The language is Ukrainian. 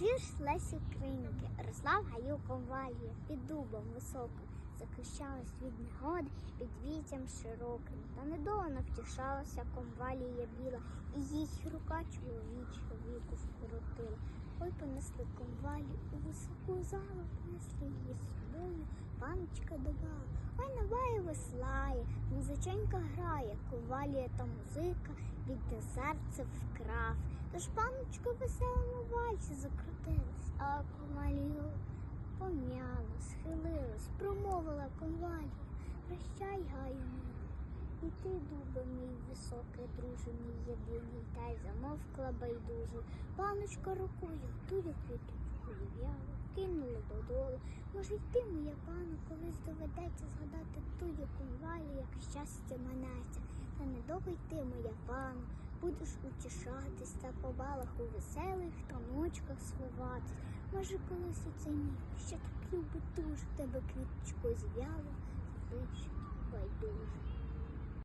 Вірш Лесі Українки росла в гаю конвалія під дубом високим, захищалась від негоди під віттям широким. Та недовго втішалася конвалія біла, і їй рука чоловічого віку вкоротила. Ой, понесли конвалі у високу залу, понесли її собою, паночка до балу. Ой, наває веслає, музиченька грає, ковалія та музика бідне серце вкрав. Тож паночка веселому вальсі закрутилась, а ковалію пом'яла, схилилась, промовила конвалія. Прощай, гаю мій, і ти, дубе мій високий, друже мій єдиний, та й замовкла байдуже. Паночка рукою, тую квіточку в'ялу, кинула додолу. Може, йти, моя пану, колись доведеться згадати тую конвалію, як щастя минеться. Та недовго йти, моя пану, будеш утішатись та по балах у веселих таночках сховатись. Може, колись і цей ще так любить дуже тебе квіточку зв'яло, звичайно, байдуже.